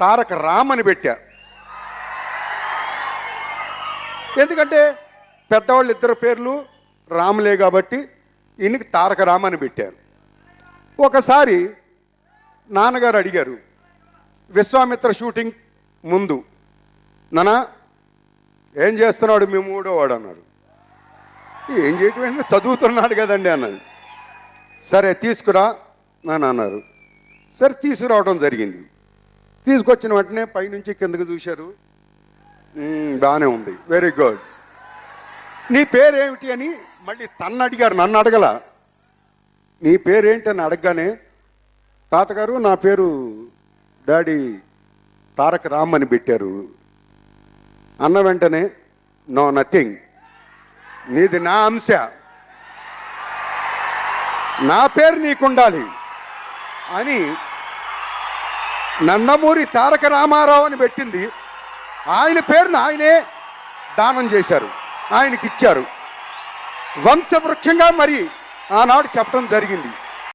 తారక రామ్ అని పెట్టా. ఎందుకంటే పెద్దవాళ్ళు ఇద్దరు పేర్లు రాములే కాబట్టి ఈయనకి తారక రామ్ అని పెట్టారు. ఒకసారి నాన్నగారు అడిగారు విశ్వామిత్ర షూటింగ్ ముందు. నానా ఏం చేస్తున్నాడు మీ మూడోవాడు అన్నారు. ఏం చేయటం చదువుతున్నాడు కదండి అన్నాను సరే తీసుకురా అని అన్నారు. సరే తీసుకురావడం జరిగింది. తీసుకొచ్చిన వెంటనే పైనుంచి కిందకు చూశారు. బాగానే ఉంది. వెరీ గుడ్ నీ పేరేమిటి అని మళ్ళీ తన్ను అడిగారు. నన్ను అడగల. నీ పేరేంటి అని అడగగానే తాతగారు నా పేరు డాడీ తారక రామ్ అని పెట్టారు. అన్న వెంటనే నో నథింగ్ నీది నా అంశ. నా పేరు నీకుండాలి అని నందమూరి తారక రామారావు అని పెట్టింది. ఆయన పేరును ఆయనే దానం చేశారు. ఆయనకి ఇచ్చారు వంశవృక్షంగా మరి ఆనాడు చెప్పడం జరిగింది.